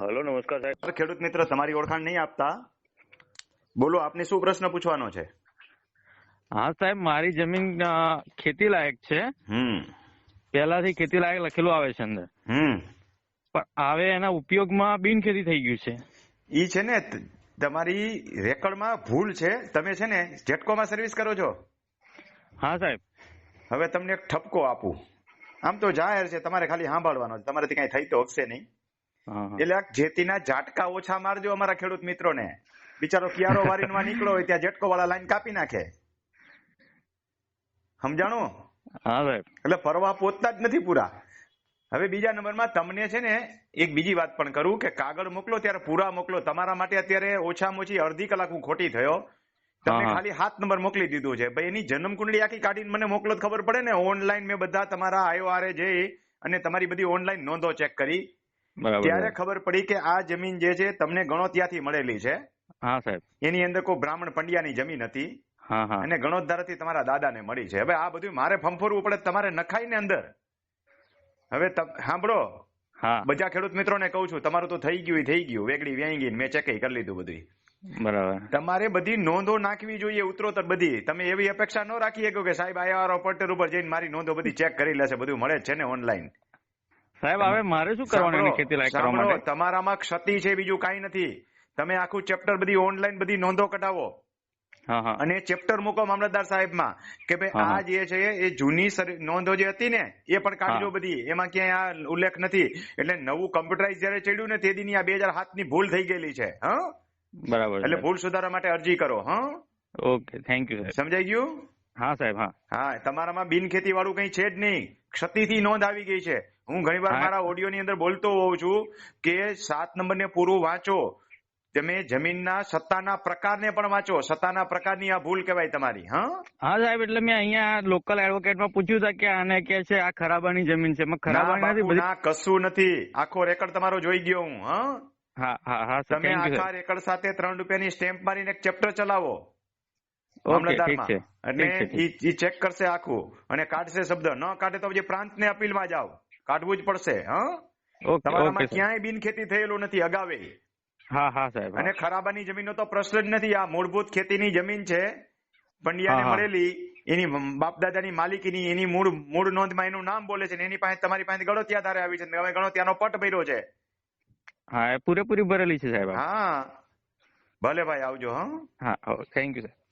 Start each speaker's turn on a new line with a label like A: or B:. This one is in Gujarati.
A: હલો નમસ્કાર સાહેબ.
B: ખેડૂત મિત્ર તમારી ઓળખાણ નહીં આપતા. બોલો આપને શું પ્રશ્ન પૂછવાનો છે?
C: હા સાહેબ મારી જમીન ખેતી લાયક છે.
B: હમ.
C: પહેલાથી ખેતી લાયક લખેલું આવે છે અંદર.
B: હમ.
C: પણ હવે એના ઉપયોગમાં બિનખેતી થઈ ગયું છે.
B: ઈ છે ને તમારી રેકર્ડમાં ભૂલ છે. તમે છે ને જેટકોમાં સર્વિસ કરો છો?
C: હા સાહેબ.
B: હવે તમને એક ઠપકો આપું. આમ તો જાહેર છે તમારે ખાલી સાંભળવાનો છે. તમારાથી કઈ થઈ તો હશે નહીં. એટલે જેતીના ઝાટકા ઓછા મારજો અમારા ખેડૂત મિત્રોને. બિચારો કિયારો વારીનવા નીકળો હોય ત્યાં ઝટકો વાળા લાઈન કાપી નાખે. સમજાણું?
C: હા સાહેબ.
B: એટલે ફરવા પોતતા જ નથી પૂરા. હવે બીજા નંબરમાં તમને છે ને એક બીજી વાત પણ કરું કે કાગળ મોકલો ત્યારે પૂરા મોકલો. તમારા માટે અત્યારે ઓછામાં ઓછી અડધી કલાક હું ખોટી થયો.
C: હા.
B: ખાલી હાથ નંબર મોકલી દીધું છે. ભાઈ એની જન્મ કુંડળી આખી કાઢીને મને મોકલો ખબર પડે ને? ઓનલાઈન મેં બધા તમારા આયો આરે જઈ અને તમારી બધી ઓનલાઈન નોંધો ચેક કરી. ત્યારે ખબર પડી કે આ જમીન જે છે તમને ગણોત્યાથી મળેલી છે.
C: હા સાહેબ.
B: એની અંદર કોઈ બ્રાહ્મણ પંડ્યાની જમીન હતી અને ગણોદ્ધારથી તમારા દાદાને મળી છે. હવે આ બધું મારે ફંફોરવું પડે તમારે નખાય ને અંદર. હવે સાંભળો.
C: હા.
B: બધા ખેડૂત મિત્રોને કહું છું તમારું તો થઈ ગયું થઈ ગયું. વેગડી વ્યાઈ ગઈ મેં ચેક કરી લીધું બધું
C: બરાબર.
B: તમારે બધી નોંધો નાખવી જોઈએ ઉતરોતર બધી. તમે એવી અપેક્ષા ન રાખી શકો કે સાહેબ આયા પોર્ટલ ઉપર જઈને મારી નોંધો બધી ચેક કરી લેશે બધું મળે છે ને ઓનલાઈન
C: સાહેબ હવે મારે શું કરવાનું ખેતી લાયક કરવા માટે?
B: તમારામાં ક્ષતિ છે બીજું કાંઈ નથી. તમે આખું ચેપ્ટર બધી ઓનલાઈન બધી નોંધો કઢાવો. અને ચેપ્ટર મૂકો મામલતદાર સાહેબમાં કે ભાઈ આ જે છે એ જૂની નોંધો જે હતી ને એ પણ કાઢજો બધી. એમાં ક્યાંય આ ઉલ્લેખ નથી. એટલે નવું કમ્પ્યુટરાઇઝ જયારે ચડ્યું ને તે દીની આ બે હજારની ભૂલ થઈ ગયેલી છે હા?
C: બરાબર
B: એટલે ભૂલ સુધારા માટે અરજી કરો હા?
C: ઓકે થેન્ક યુ
B: સમજાઈ ગયું?
C: હા સાહેબ હા.
B: હા તમારામાં બિનખેતી વાળું કઈ છે જ નહીં. ક્ષતિથી નોંધ આવી ગઈ છે. હું ઘણીવાર
C: વાર
B: મારા ઓડિયો ની અંદર બોલતો હોઉં છું કે સાત નંબર ને પૂરું વાંચો. તમે જમીનના સત્તાના પ્રકારને પણ વાંચો. સત્તાના પ્રકારની આ ભૂલ કહેવાય તમારી હા?
C: હા સાહેબ એટલે મેં અહીંયા લોકલ એડવોકેટમાં પૂછ્યું હતા કે આને કે છે આ ખરાબાની જમીન છે. ખરાબાની નથી
B: ના કશું નથી. આખો રેકર્ડ તમારો જોઈ ગયો હું હા?
C: હા હા હા
B: તમે આખા રેકર્ડ સાથે ત્રણ રૂપિયાની સ્ટેમ્પ મારીને એક ચેપ્ટર ચલાવો. મામલતદારમાં.
C: ઠીક.
B: ઈ ચેક કરશે આખું. અને કાઢશે શબ્દ. ન કાઢે તો પછી પ્રાંતને અપીલમાં જાઓ. કાઢવું જ પડશે હા? તમારામાં ક્યાંય બિનખેતી થયેલું નથી અગાવે.
C: હા હા સાહેબ
B: અને ખરાબાની જમીનનો તો પ્રશ્ન જ નથી. આ મૂળભૂત ખેતીની જમીન છે. પંડ્યાને. મળેલી. એની બાપ દાદાની માલિકીની એની મૂળ મૂળ નોંધમાં એનું નામ બોલે છે ને એની પાસે તમારી પાસે ગણોત્યા ધારે આવી છે. ને હવે ગણોત્યાનો પટ ભર્યો છે.
C: હા એ પૂરેપૂરી ભરેલી છે સાહેબ.
B: હા. ભલે ભાઈ આવજો હા?
C: હા થેન્ક યુ સાહેબ